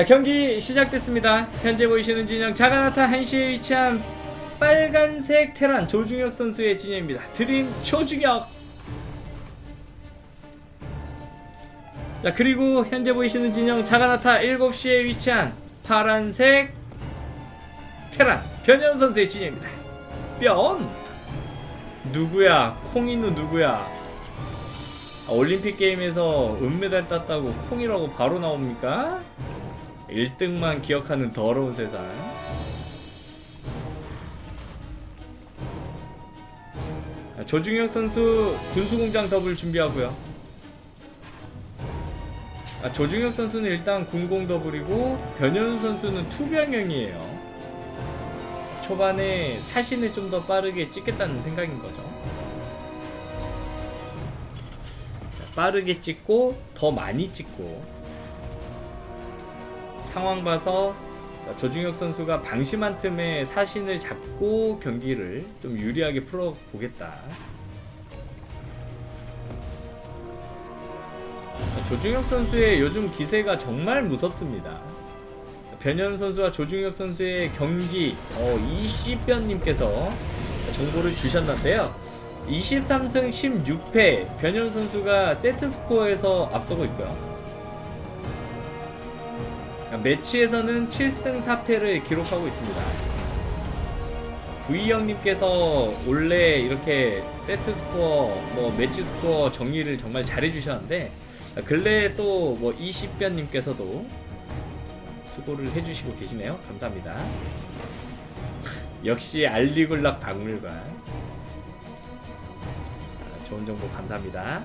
자 경기 시작됐습니다. 현재 보이시는 진영 자가나타 1시에 위치한 빨간색 테란 조중혁 선수의 진영입니다. 드림 조중혁. 자 그리고 현재 보이시는 진영 자가나타 7시에 위치한 파란색 테란 변현 선수의 진영입니다. 뿅. 누구야? 콩이누 누구야? 아, 올림픽 게임에서 은메달 땄다고 콩이라고 바로 나옵니까? 1등만 기억하는 더러운 세상. 아, 조중혁 선수 군수공장 더블 준비하고요. 아, 조중혁 선수는 일단 군공 더블이고 변현우 선수는 투병형이에요. 초반에 사신을 좀 더 빠르게 찍겠다는 생각인 거죠. 자, 빠르게 찍고 더 많이 찍고 상황 봐서 자, 조중혁 선수가 방심한 틈에 사신을 잡고 경기를 좀 유리하게 풀어 보겠다. 조중혁 선수의 요즘 기세가 정말 무섭습니다. 변현 선수와 조중혁 선수의 경기 어, 이시변님께서 정보를 주셨는데요. 23승 16패 변현 선수가 세트 스코어에서 앞서고 있고요. 매치에서는 7승 4패를 기록하고 있습니다. 구이영님께서 원래 이렇게 세트 스코어, 뭐 매치 스코어 정리를 정말 잘해주셨는데 근래에 또뭐 이시변님께서도 수고를 해주시고 계시네요. 감사합니다. 역시 알리굴락 박물관. 아, 좋은 정보 감사합니다.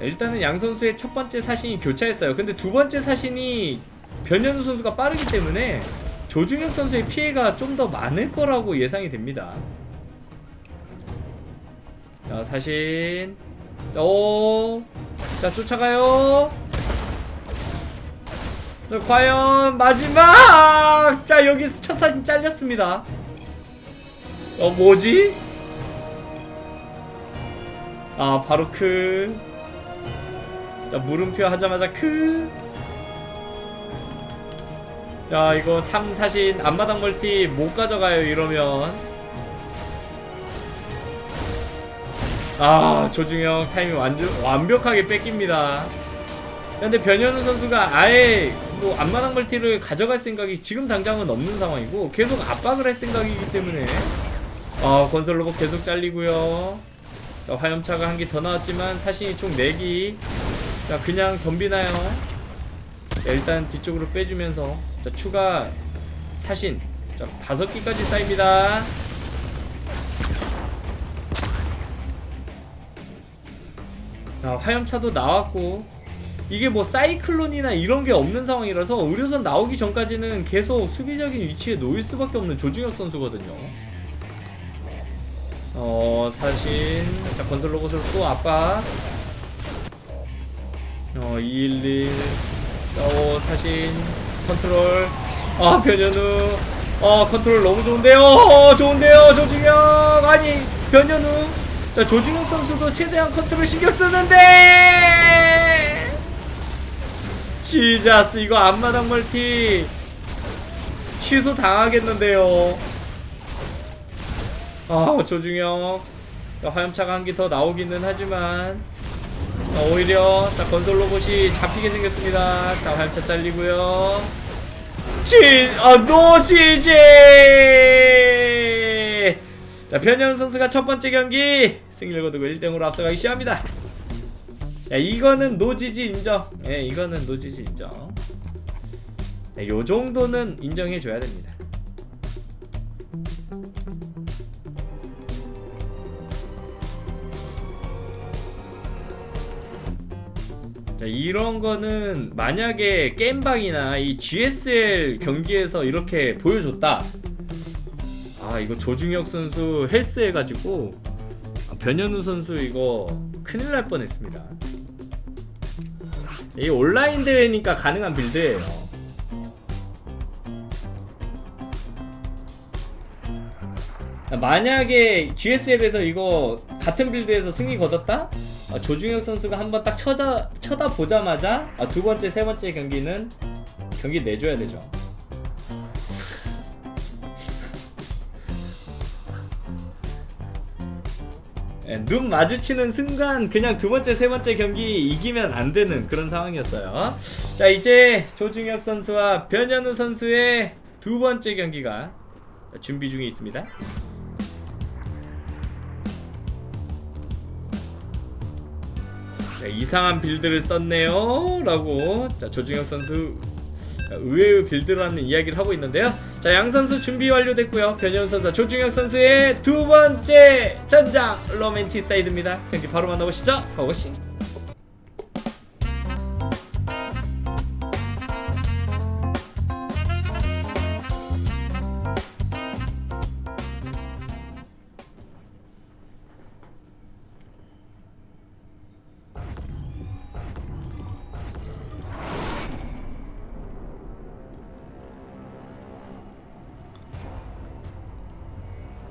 일단은 양 선수의 첫 번째 사신이 교차했어요. 근데 두 번째 사신이 변현우 선수가 빠르기 때문에 조중혁 선수의 피해가 좀 더 많을 거라고 예상이 됩니다. 자, 사신. 오. 자, 쫓아가요. 자, 과연 마지막! 자, 여기서 첫 사진 잘렸습니다. 어, 뭐지? 아, 바로 크. 자, 물음표 하자마자 크. 야, 이거 3 사신 앞마당 멀티 못 가져가요, 이러면. 아, 조중혁 타이밍 완전 완벽하게 뺏깁니다. 근데 변현우 선수가 아예 뭐 앞마당 멀티를 가져갈 생각이 지금 당장은 없는 상황이고 계속 압박을 할 생각이기 때문에 아 건설 로봇 계속 잘리고요 자, 화염차가 한 개 더 나왔지만 사신이 총 4기 자 그냥 덤비나요? 자, 일단 뒤쪽으로 빼주면서. 자 추가 사신. 자 5기까지 쌓입니다. 자 화염차도 나왔고. 이게 뭐 사이클론이나 이런 게 없는 상황이라서 의료선 나오기 전까지는 계속 수비적인 위치에 놓일 수밖에 없는 조중혁 선수거든요. 어 사신. 자 건설 로봇을 또 압박. 어 211. 어 사신 컨트롤. 아 변현우. 어 컨트롤 너무 좋은데요. 어, 좋은데요 조중혁. 아니 변현우. 자 조중혁 선수도 최대한 컨트롤 신경 쓰는데. 지자스 이거 앞마당 멀티 취소 당하겠는데요 아 조중혁 자, 화염차가 한 개 더 나오기는 하지만 자, 오히려 자, 건설 로봇이 잡히게 생겼습니다. 자 화염차 잘리고요. 지, 아, 노 지제 자 변현 선수가 첫 번째 경기 승리를 거두고 1등으로 앞서가기 시작합니다. 야 이거는 노지지 인정. 예 이거는 노지지 인정. 네, 요 정도는 인정해 줘야 됩니다 자 이런 거는 만약에 게임방이나 이 GSL 경기에서 이렇게 보여줬다 아 이거 조중혁 선수 헬스 해가지고 아, 변현우 선수 이거 큰일 날 뻔했습니다 이 온라인 대회니까 가능한 빌드예요. 만약에 GSL에서 이거 같은 빌드에서 승리 거뒀다? 아, 조중혁 선수가 한번 딱 쳐자, 쳐다보자마자 아, 두 번째, 세 번째 경기는 경기 내줘야 되죠. 예, 눈 마주치는 순간 그냥 두 번째, 세 번째 경기 이기면 안 되는 그런 상황이었어요. 자, 이제 조중혁 선수와 변현우 선수의 두 번째 경기가 준비 중에 있습니다. 자, 이상한 빌드를 썼네요. 라고 자, 조중혁 선수 자, 의외의 빌드라는 이야기를 하고 있는데요. 자, 양 선수 준비 완료됐고요. 변현 선수, 조중혁 선수의 두 번째 전장 로맨티사이드입니다. 경기 바로 만나보시죠. 고고싱.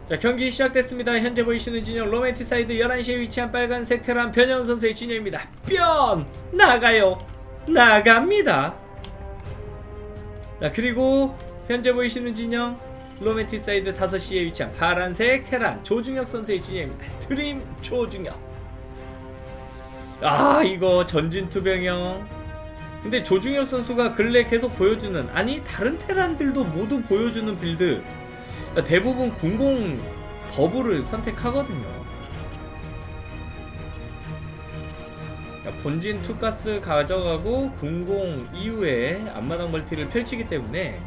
자 경기 시작됐습니다. 현재 보이시는 진영 로맨티사이드 11시에 위치한 빨간색 테란 변현 선수의 진영입니다. 뿅! 나가요! 나갑니다! 자 그리고 현재 보이시는 진영 로맨티사이드 5시에 위치한 파란색 테란 조중혁 선수의 진영입니다. 드림 조중혁 아 이거 전진투병형 근데 조중혁 선수가 근래 계속 보여주는 아니 다른 테란들도 모두 보여주는 빌드 그러니까 대부분 군공 버블을 선택하거든요. 그러니까 본진 투가스 가져가고 군공 이후에 앞마당 멀티를 펼치기 때문에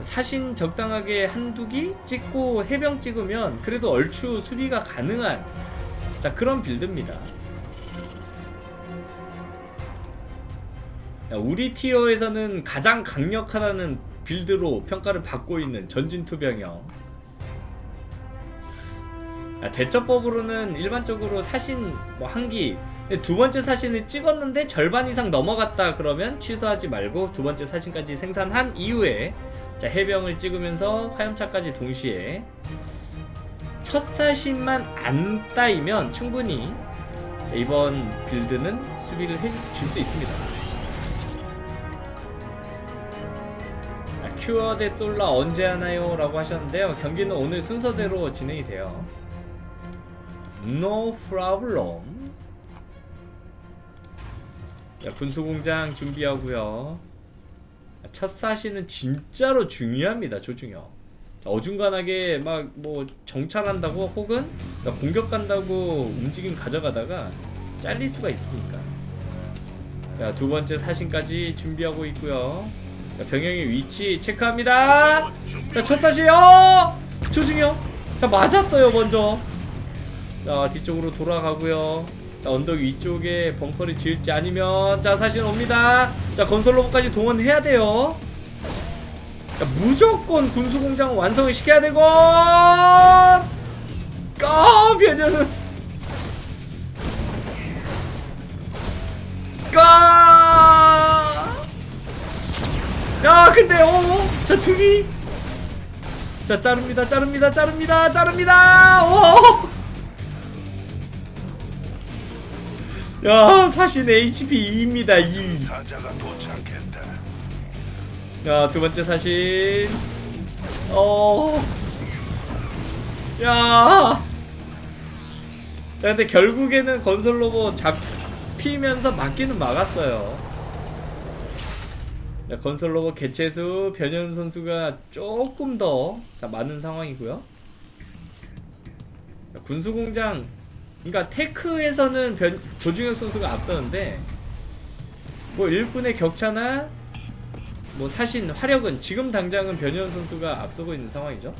사신 적당하게 한두 기 찍고 해병 찍으면 그래도 얼추 수비가 가능한 자 그런 빌드입니다. 자, 우리 티어에서는 가장 강력하다는 빌드로 평가를 받고 있는 전진투병형 아, 대처법으로는 일반적으로 사신 뭐 한기 두 번째 사신을 찍었는데 절반 이상 넘어갔다 그러면 취소하지 말고 두 번째 사신까지 생산한 이후에 자 해병을 찍으면서 화염차까지 동시에 첫 사신만 안 따이면 충분히 자, 이번 빌드는 수비를 해줄 수 있습니다. 자, 큐어 대 솔라 언제 하나요? 라고 하셨는데요. 경기는 오늘 순서대로 진행이 돼요. No problem. 야, 분수공장 준비하고요. 첫 사시는 진짜로 중요합니다, 조중혁. 어중간하게 막 뭐 정찰한다고 혹은 공격 간다고 움직임 가져가다가 잘릴 수가 있으니까. 자, 두 번째 사신까지 준비하고 있고요. 자, 병영의 위치 체크합니다. 자, 첫 사시, 어! 조중혁. 자, 맞았어요, 먼저. 자 뒤쪽으로 돌아가고요. 자 언덕 위쪽에 벙커를 지을지 아니면 자 사실 옵니다. 자 건설 로봇까지 동원해야 돼요. 자 무조건 군수공장 완성을 시켜야 되고 아 변현은 까! 야 근데 어자 투기 자 자릅니다 자릅니다 자릅니다 자릅니다. 오 야 사신 HP 2입니다 2. 사자가 도착했다. 야 두 번째 사신. 어. 야. 야 근데 결국에는 건설 로봇 잡히면서 막기는 막았어요. 자, 건설 로봇 개체수 변현 선수가 조금 더 자, 많은 상황이고요. 자, 군수공장 그러니까 테크에서는 변, 조중혁 선수가 앞서는데 뭐 일꾼의 격차나 뭐 사신 화력은 지금 당장은 변현 선수가 앞서고 있는 상황이죠.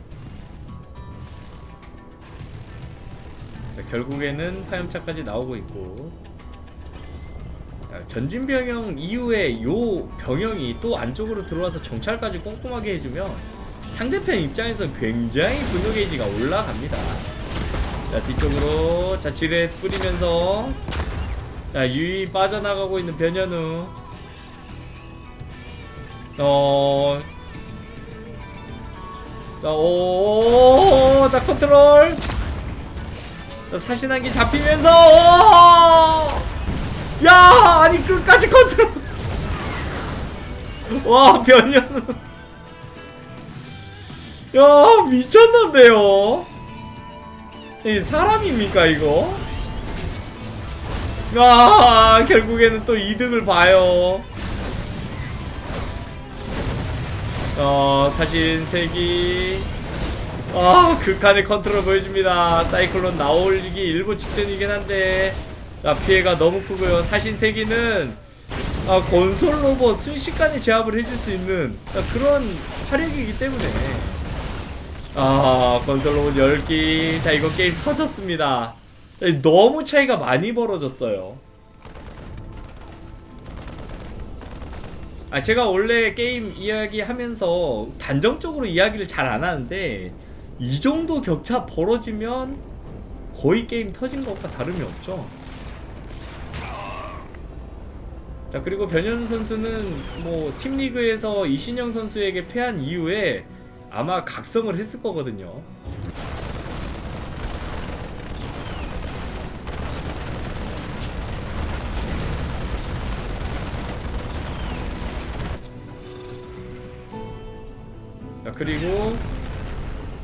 자, 결국에는 화염차까지 나오고 있고 자, 전진 병영 이후에 요 병영이 또 안쪽으로 들어와서 정찰까지 꼼꼼하게 해주면 상대편 입장에서 굉장히 분노 게이지가 올라갑니다. 자 뒤쪽으로 자 지뢰 뿌리면서 자 유이 빠져나가고 있는 변현우 어. 자, 오, 자, 컨트롤. 자, 사신한기 잡히면서 오! 야 아니 끝까지 컨트롤 와 변현 야 미쳤는데요 이 사람입니까 이거? 야 결국에는 또 이득을 봐요. 어 사신 세기. 아 극한의 컨트롤 보여줍니다. 사이클론 나올기 일부 직전이긴 한데 자 피해가 너무 크고요. 사신 세기는 아 건설 로봇 순식간에 제압을 해줄 수 있는 자, 그런 화력이기 때문에 아 건설 로봇 10기 자 이거 게임 터졌습니다. 자, 너무 차이가 많이 벌어졌어요. 아 제가 원래 게임 이야기 하면서 단정적으로 이야기를 잘 안 하는데 이 정도 격차 벌어지면 거의 게임 터진 것과 다름이 없죠. 자 그리고 변현 선수는 뭐 팀리그에서 이신영 선수에게 패한 이후에 아마 각성을 했을 거거든요 자 그리고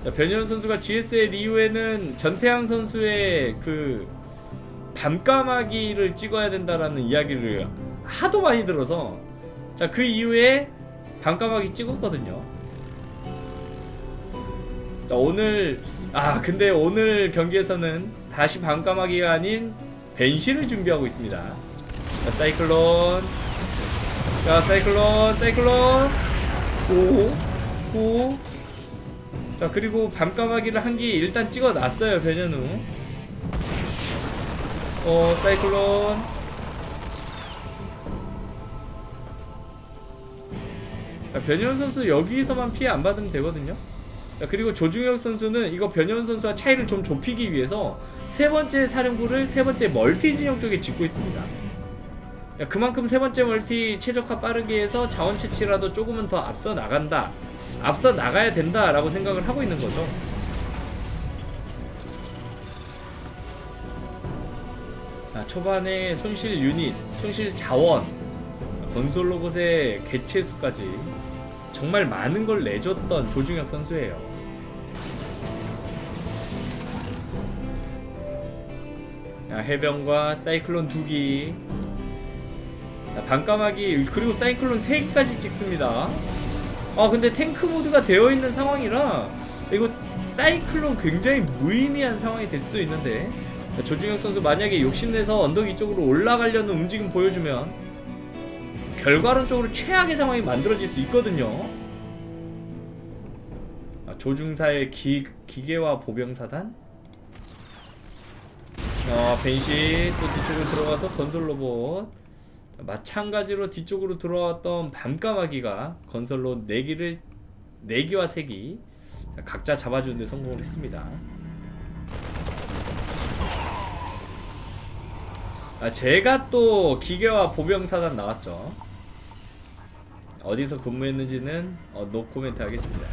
자, 변현 선수가 GSL 이후에는 전태양 선수의 그 밤까마귀를 찍어야 된다라는 이야기를 하도 많이 들어서 자 그 이후에 밤까마귀 찍었거든요. 자, 오늘 아 근데 오늘 경기에서는 다시 밤까마귀가 아닌 벤시를 준비하고 있습니다. 자 사이클론. 자 사이클론 사이클론. 오 오. 자 그리고 밤까마귀를 한 기 일단 찍어놨어요 변현우. 어 사이클론. 자, 변현 선수 여기서만 피해 안 받으면 되거든요. 자 그리고 조중혁 선수는 이거 변현 선수와 차이를 좀 좁히기 위해서 세 번째 사령부를 세 번째 멀티 진영 쪽에 짓고 있습니다 야, 그만큼 세 번째 멀티 최적화 빠르게 해서 자원 채취라도 조금은 더 앞서 나간다 앞서 나가야 된다라고 생각을 하고 있는 거죠. 아, 초반에 손실 유닛, 손실 자원, 건설 로봇의 개체 수까지 정말 많은 걸 내줬던 조중혁 선수예요. 해병과 사이클론 두기 반까마귀 그리고 사이클론 3기까지 찍습니다. 아 근데 탱크 모드가 되어 있는 상황이라 이거 사이클론 굉장히 무의미한 상황이 될 수도 있는데 조중혁 선수 만약에 욕심내서 언덕 이쪽으로 올라가려는 움직임 보여주면 결과론적으로 최악의 상황이 만들어질 수 있거든요. 아, 조중사의 기, 기계와 보병사단 어, 벤시 또 뒤쪽으로 들어가서 건설 로봇 마찬가지로 뒤쪽으로 들어왔던 밤까마귀가 건설로 4기를 4기와 3기 각자 잡아주는데 성공을 했습니다. 아, 제가 또 기계와 보병사단 나왔죠. 어디서 근무했는지는 어, 노코멘트 하겠습니다.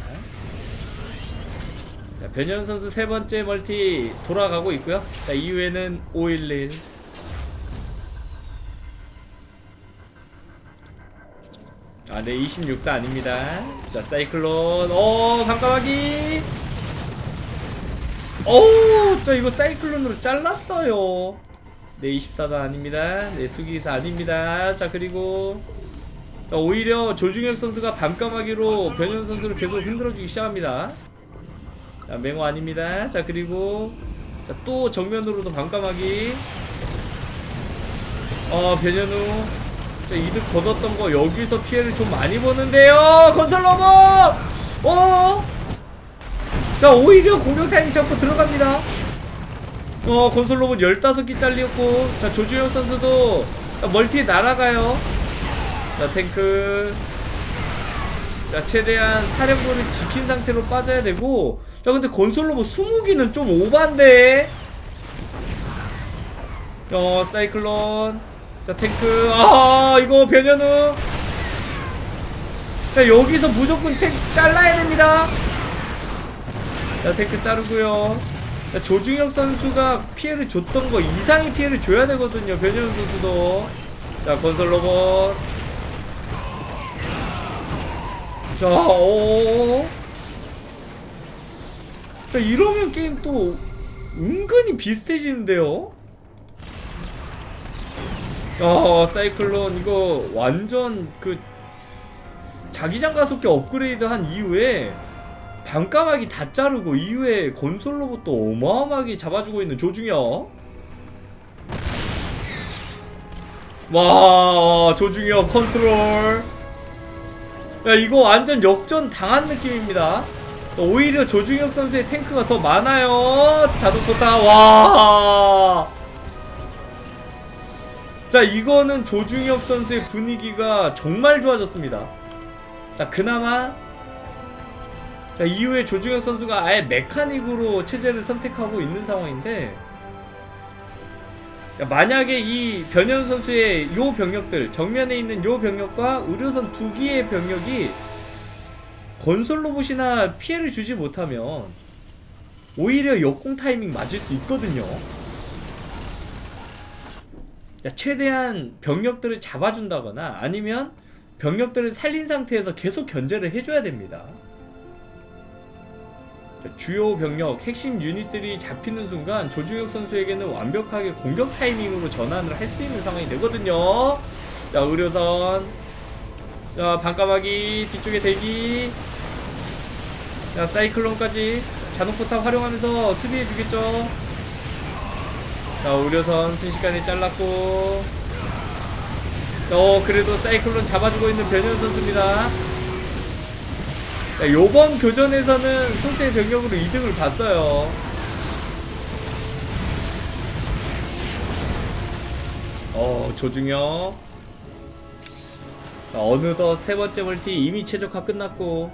자, 변현 선수 세 번째 멀티 돌아가고 있고요. 자, 이후에는 511 아, 네, 26사 아닙니다. 자, 사이클론. 오, 반까마귀. 오, 저 이거 사이클론으로 잘랐어요. 네, 24사 아닙니다. 네, 수기사 아닙니다. 자, 그리고 자, 오히려 조중혁 선수가 밤까마귀로 변현 선수를 계속 흔들어주기 시작합니다. 자, 맹호 아닙니다. 자, 그리고 자, 또 정면으로도 밤까마귀. 어, 변현우. 자, 이득 거뒀던 거 여기서 피해를 좀 많이 보는데요 건설 로봇 어? 자 오히려 공격 타이밍 잡고 들어갑니다 어 건설 로봇 15기 잘리었고 자 조주영 선수도 자, 멀티 날아가요 자 탱크 자 최대한 사령부를 지킨 상태로 빠져야 되고 자 근데 건설 로봇 20기는 좀 오반데 어 사이클론 자 탱크 아 이거 변현우 자 여기서 무조건 탱 잘라야 됩니다 자 탱크 자르고요 자 자, 조중혁 선수가 피해를 줬던 거 이상의 피해를 줘야 되거든요. 변현우 선수도. 자, 건설 로봇. 자, 오. 자, 이러면 게임 또 은근히 비슷해지는데요? 어, 사이클론 이거 완전 그 자기장 가속기 업그레이드 한 이후에 반까마귀 다 자르고 이후에 로봇도 어마어마하게 잡아주고 있는 조중혁 와 조중혁 컨트롤. 야 이거 완전 역전 당한 느낌입니다 오히려 조중혁 선수의 탱크가 더 많아요. 자동포타 와. 자, 이거는 조중혁 선수의 분위기가 정말 좋아졌습니다. 자, 그나마 자, 이후에 조중혁 선수가 아예 메카닉으로 체제를 선택하고 있는 상황인데 야, 만약에 이 변현 선수의 요 병력들 정면에 있는 요 병력과 의료선 두 기의 병력이 건설 로봇이나 피해를 주지 못하면 오히려 역공 타이밍 맞을 수 있거든요. 야, 최대한 병력들을 잡아준다거나 아니면 병력들을 살린 상태에서 계속 견제를 해줘야 됩니다. 자, 주요 병력, 핵심 유닛들이 잡히는 순간 조중혁 선수에게는 완벽하게 공격 타이밍으로 전환을 할 수 있는 상황이 되거든요. 자, 의료선. 자, 반까마귀 뒤쪽에 대기. 자, 사이클론까지 자동포탑 활용하면서 수비해주겠죠. 자 의료선 순식간에 잘랐고. 어 그래도 사이클론 잡아주고 있는 변현 선수입니다. 자, 요번 교전에서는 소수의 병력으로 이득을 봤어요. 어 조중혁. 자, 어느덧 세 번째 멀티 이미 최적화 끝났고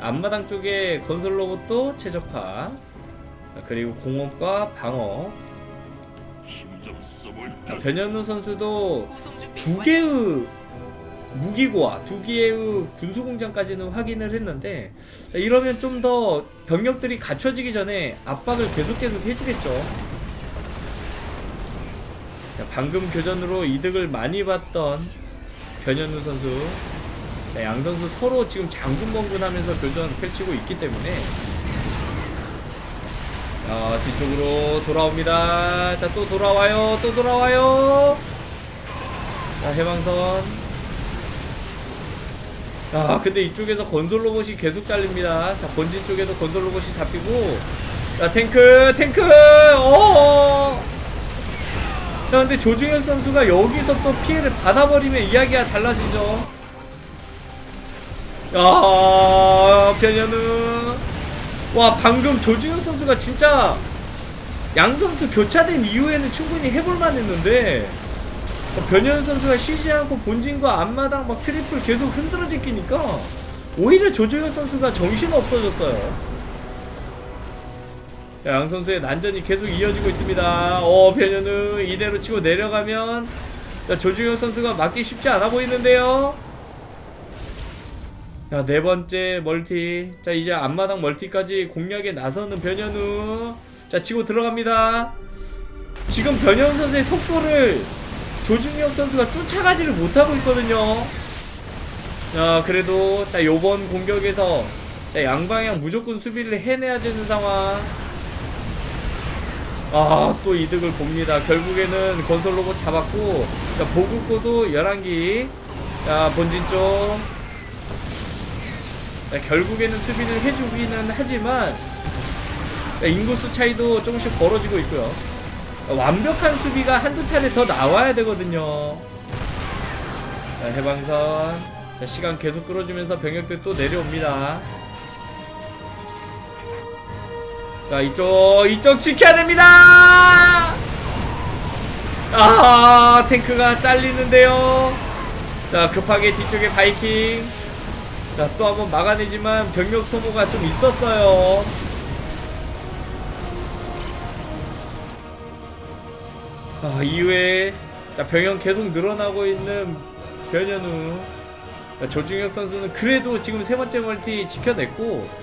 앞마당 쪽에 건설 로봇도 최적화 자, 그리고 공업과 방어? 자, 변현우 선수도 두 개의 무기고와 두 개의 군수공장까지는 확인을 했는데 자, 이러면 좀 더 병력들이 갖춰지기 전에 압박을 계속 계속 해주겠죠. 자, 방금 교전으로 이득을 많이 봤던 변현우 선수, 자, 양 선수 서로 지금 장군멍군하면서 교전 펼치고 있기 때문에 자, 뒤쪽으로 돌아옵니다. 자, 또 돌아와요. 또 돌아와요. 자, 해방선. 자, 근데 이쪽에서 건설 로봇이 계속 잘립니다. 자, 본진 쪽에도 건설 로봇이 잡히고. 자, 탱크, 탱크! 어 자, 근데 조중현 선수가 여기서 또 피해를 받아버리면 이야기가 달라지죠. 야, 변현우. 와 방금 조중현 선수가 진짜 양 선수 교차된 이후에는 충분히 해볼만 했는데 변현 선수가 쉬지 않고 본진과 앞마당 막 트리플 계속 흔들어 제끼니까 오히려 조중현 선수가 정신 없어졌어요. 자, 양 선수의 난전이 계속 이어지고 있습니다. 어 변현우 이대로 치고 내려가면 자, 조중현 선수가 맞기 쉽지 않아 보이는데요. 자, 네 번째 멀티. 자, 이제 앞마당 멀티까지 공략에 나서는 변현우. 자, 치고 들어갑니다. 지금 변현우 선수의 속도를 조중혁 선수가 쫓아가지를 못하고 있거든요. 자, 그래도, 자, 요번 공격에서, 자, 양방향 무조건 수비를 해내야 되는 상황. 아, 또 이득을 봅니다. 결국에는 건설 로봇 잡았고, 자, 보급고도 11기. 자, 본진 쪽. 자, 결국에는 수비를 해주기는 하지만 자, 인구수 차이도 조금씩 벌어지고 있고요. 자, 완벽한 수비가 한두 차례 더 나와야 되거든요. 자, 해방선. 자, 시간 계속 끌어주면서 병력들 또 내려옵니다. 자, 이쪽, 이쪽 지켜야 됩니다! 아, 탱크가 잘리는데요. 자, 급하게 뒤쪽에 바이킹. 자, 또 한번 막아내지만 병력 소모가 좀 있었어요. 아, 이후에 자, 병력 계속 늘어나고 있는 변현우. 자, 조중혁 선수는 그래도 지금 세 번째 멀티 지켜냈고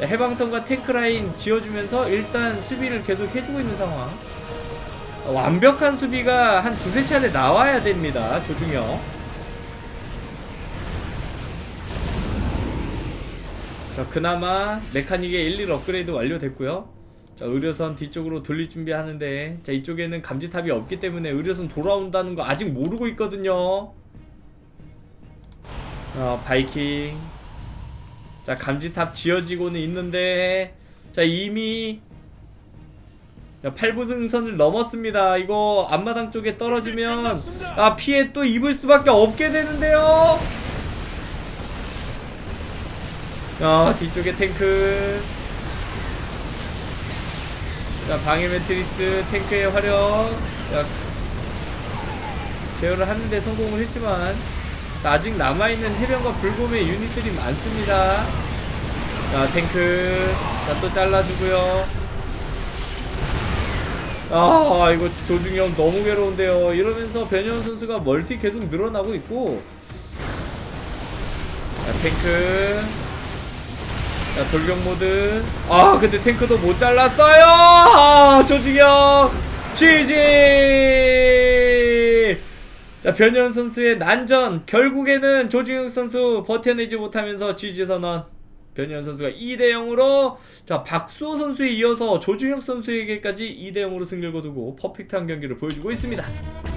해방선과 탱크라인 지어주면서 일단 수비를 계속 해주고 있는 상황. 완벽한 수비가 한 두세 차례 나와야 됩니다 조중혁. 자 그나마 메카닉의 1, 1 업그레이드 완료됐고요. 자 의료선 뒤쪽으로 돌릴 준비하는데 자 이쪽에는 감지탑이 없기 때문에 의료선 돌아온다는 거 아직 모르고 있거든요. 어 바이킹 자 감지탑 지어지고는 있는데 자 이미 자, 8부승선을 넘었습니다. 이거 앞마당 쪽에 떨어지면 아 피해 또 입을 수밖에 없게 되는데요? 자 뒤쪽에 탱크. 자 방해 매트리스 탱크의 화력 자 제어를 하는데 성공을 했지만 자, 아직 남아있는 해병과 불곰의 유닛들이 많습니다. 자 탱크. 자 또 잘라주고요. 아 이거 조중영 너무 괴로운데요. 이러면서 변현 선수가 멀티 계속 늘어나고 있고. 자 탱크. 자 돌격 모드. 아 근데 탱크도 못 잘랐어요! 아, 조중영 GG 자 변현 선수의 난전 결국에는 조중영 선수 버텨내지 못하면서 GG 선언 변현 선수가 2대 0으로 자 박수호 선수에 이어서 조중혁 선수에게까지 2대 0으로 승리를 거두고 퍼펙트한 경기를 보여주고 있습니다.